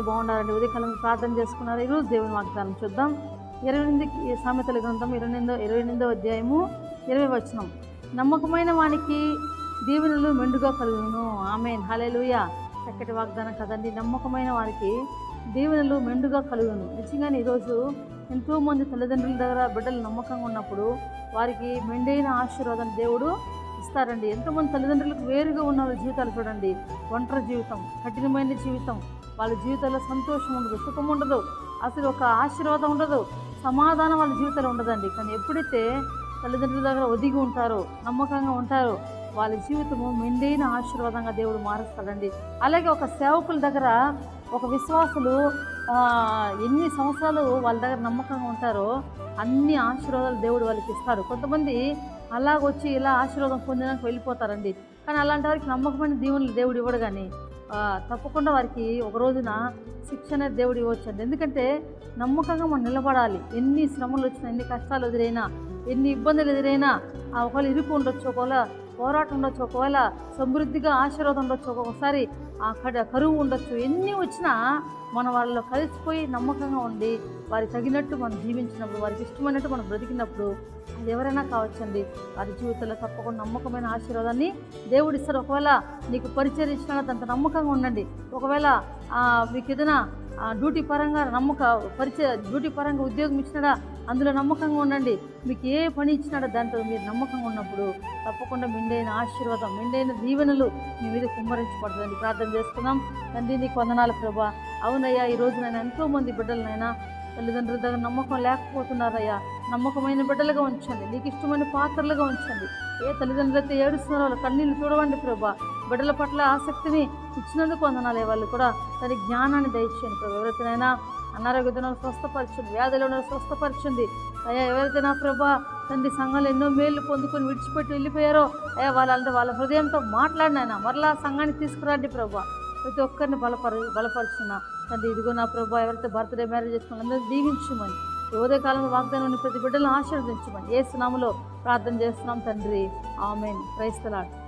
బాగున్నారండి. ఉదయకాలం ప్రార్థన చేసుకున్నారు. ఈరోజు దేవుని వాగ్దానం చూద్దాం. ఇరవై ఎనిమిది సామెతల గ్రంథం ఇరవై ఎనిమిదో ఇరవై ఎనిమిదో అధ్యాయము ఇరవై వచనం. నమ్మకమైన వానికి దీవెనలు మెండుగా కలుగును. ఆమె హలెలుయ చక్కటి వాగ్దానం కదండి. నమ్మకమైన వారికి దీవెనలు మెండుగా కలుగును. నిజంగానే ఈరోజు ఎంతోమంది తల్లిదండ్రుల దగ్గర బిడ్డలు నమ్మకంగా ఉన్నప్పుడు వారికి మెండైన ఆశీర్వాదం దేవుడు ఇస్తారండి. ఎంతోమంది తల్లిదండ్రులకు వేరుగా ఉన్న జీవితాలు చూడండి. ఒంటరి జీవితం కఠినమైన జీవితం వాళ్ళ జీవితంలో సంతోషం ఉండదు సుఖం ఉండదు అసలు ఒక ఆశీర్వాదం ఉండదు సమాధానం వాళ్ళ జీవితంలో ఉండదండి. కానీ ఎప్పుడైతే తల్లిదండ్రుల దగ్గర ఒదిగి ఉంటారో నమ్మకంగా ఉంటారో వాళ్ళ జీవితము మెండైన ఆశీర్వాదంగా దేవుడు మారుస్తాడండి. అలాగే ఒక సేవకుల దగ్గర ఒక విశ్వాసులు ఎన్ని సంవత్సరాలు వాళ్ళ దగ్గర నమ్మకంగా ఉంటారో అన్ని ఆశీర్వాదాలు దేవుడు వాళ్ళకి ఇస్తారు కొంతమంది అలాగొచ్చి ఇలా ఆశీర్వాదం పొందడానికి వెళ్ళిపోతారండి. కానీ అలాంటి వారికి నమ్మకమైన దీవులు దేవుడు ఇవ్వడు కానీ తప్పకుండా వారికి ఒక రోజున శిక్షణ దేవుడు ఇవ్వచ్చండి ఎందుకంటే నమ్మకంగా మనం నిలబడాలి. ఎన్ని శ్రమలు వచ్చినా ఎన్ని కష్టాలు ఎదురైనా ఎన్ని ఇబ్బందులు ఎదురైనా ఆ ఒకవేళ ఇరుకు ఉండొచ్చు ఒకవేళ పోరాటం ఉండొచ్చు ఒకవేళ సమృద్ధిగా ఆశీర్వాదం ఉండొచ్చు ఒక్కొక్కసారి ఆ కడ కరువు ఉండొచ్చు ఎన్ని వచ్చినా మనం వాళ్ళలో కలిసిపోయి నమ్మకంగా ఉండి వారికి తగినట్టు మనం జీవించినప్పుడు వారికి ఇష్టమైనట్టు మనం బ్రతికినప్పుడు అది ఎవరైనా కావచ్చండి. వారి జీవితంలో తప్పకుండా నమ్మకమైన ఆశీర్వాదాన్ని దేవుడు ఇస్తారు ఒకవేళ నీకు పరిచయం ఇచ్చినా అంత నమ్మకంగా ఉండండి. ఒకవేళ ఆ, మీకు ఏదైనా డ్యూటీ పరంగా నమ్మక పరిచయ డ్యూటీ పరంగా ఉద్యోగం ఇచ్చినాడా? అందులో నమ్మకంగా ఉండండి. మీకు ఏ పని ఇచ్చినాడో దాంట్లో మీరు నమ్మకంగా ఉన్నప్పుడు తప్పకుండా మిండైన ఆశీర్వాదం మిండైన దీవెనలు మీ మీద కుమ్మరించబడుతుందండి ప్రార్థన చేసుకున్నాం తండ్రి నీకు వందనాలు ప్రభా. అవునయ్యా ఈ రోజు నేను ఎంతోమంది బిడ్డలనైనా తల్లిదండ్రుల దగ్గర నమ్మకం లేకపోతున్నారయ్యా. నమ్మకమైన బిడ్డలుగా ఉంచండి. నీకు ఇష్టమైన పాత్రలుగా ఉంచండి. ఏ తల్లిదండ్రులు అయితే ఏడుస్తున్నారో వాళ్ళ కన్నీళ్ళు చూడవండి ప్రభా. బిడ్డల పట్ల ఆసక్తిని ఇచ్చినందుకు వందనాలే. వాళ్ళు కూడా తన జ్ఞానాన్ని దయచేయండి ప్రభా. ఎవరైతేనైనా అనారోగ్యతను స్వస్థపరచండి. వ్యాధిలో స్వస్థపరచండి. అయ్యా ఎవరైతేనా ప్రభా తండ్రి సంఘాలు ఎన్నో మేళ్ళు పొందుకొని విడిచిపెట్టి వెళ్ళిపోయారో అయ్యా వాళ్ళంటే వాళ్ళ హృదయంతో మాట్లాడినైనా మరలా సంఘానికి తీసుకురండి ప్రభా. ప్రతి ఒక్కరిని బలపర బలపరుచున్నా తండ్రి. ఇదిగో నా ప్రభా ఎవరైతే బర్త్డే మ్యారేజ్ చేసుకుని అందరూ దీవించమని ఈ ఉదయ కాలంలో వాగ్దానం ఉన్న ప్రతి బిడ్డలను ఆశీర్వదించమని ఏ స్నామలో ప్రార్థన చేస్తున్నాం తండ్రి. ఆమెన్. క్రైస్తలాడు